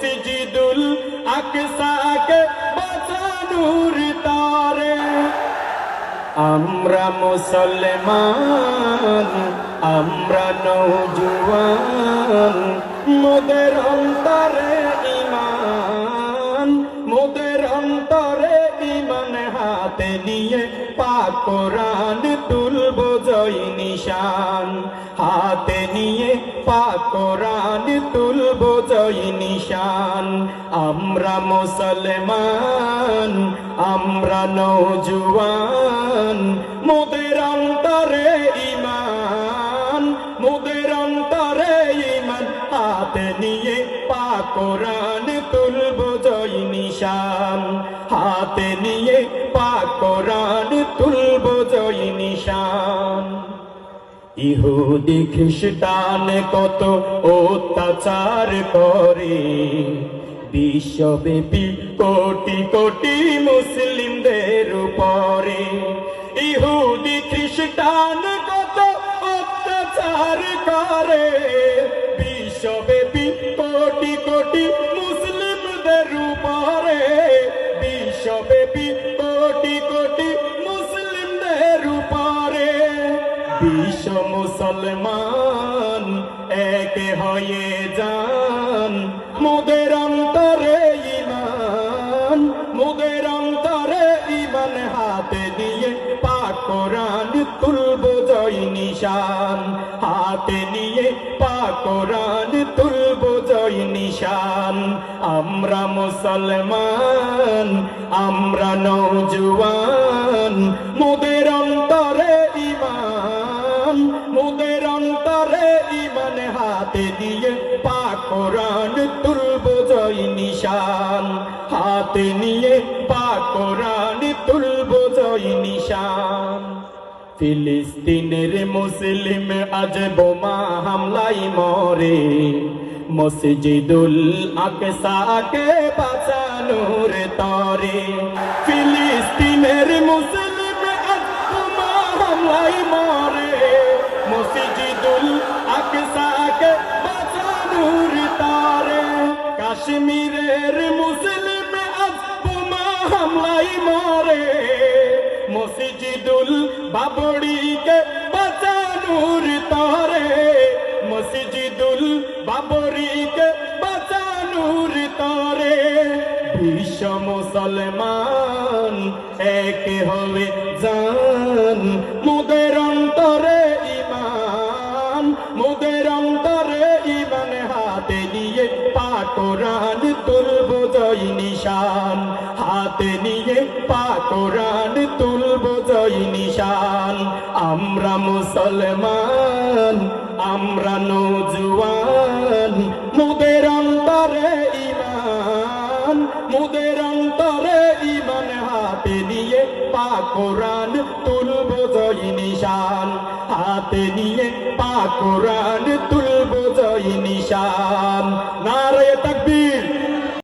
সিজিদুল আকসাকে বাঁচানোর তারে। আমরা মুসলমান, আমরা নৌজুয়ান মোদের অন্তরে ইমান মোদের অন্তরে ইমান হাতে নিয়ে পাকোরান তুলবো। নিশান হাতে নিয়ে পাক কোরআন তুলব জয় নিশান আমরা মুসলমান, আমরা নৌজুয়ান মোদের অন্তরে ইমান মোদের অন্তরে ইমান হাতে নিয়ে পাক কোরআন তুলব জয় নিশান হাতে নিয়ে ইহুদি খ্রিস্টান কত অত্যাচার করে। বিশ্বব্যাপী কোটি কোটি মুসলিমদের উপরে। ইহুদি খ্রিস্টান কত অত্যাচার করে। বিশ্ব মুসলমান, এক হয়ে যান। মোদের অন্তরে ইমান মোদের অন্তরে ইমান হাতে দিয়ে পাক কোরআন তুলব জয় নিশান। হাতে নিয়ে পাক কোরআন তুলব জয় নিশান। আমরা মুসলমান, আমরা নৌজুয়ান মোদের ইমান হাতে দিয়ে পাক কোরআন তুলব জয় নিশান। হাতে নিয়ে পাক কোরআন তুলব জয় নিশান। ফিলিস্তিনের মুসলিম আজ বোমা হামলাই মরে। মসজিদুল আকসাকে বাঁচানোর তরে। ফিলিস্তিনের মুসলিম আজ বোমা হামলাই মরে। কাশ্মীরের মুসলিম আজ বোমা হামলাই মরে। মসজিদুল বাবড়িকে বাঁচানোর তরে। মসজিদুল বাবরিকে বাঁচানোর তরে। বিশ্ব মুসলমান, এক হয়ে যান মুদের পাকোরান তুলব জয় নিশান। আমরা মুসলমান, আমরা নজুয়ান মুদের অন্তরে ইমান মুদের অন্তরে ইমান হাতে নিয়ে পাকোরান তুলব জয় নিশান। হাতে নিয়ে পাকোরান তুলব জয় নিশান। নার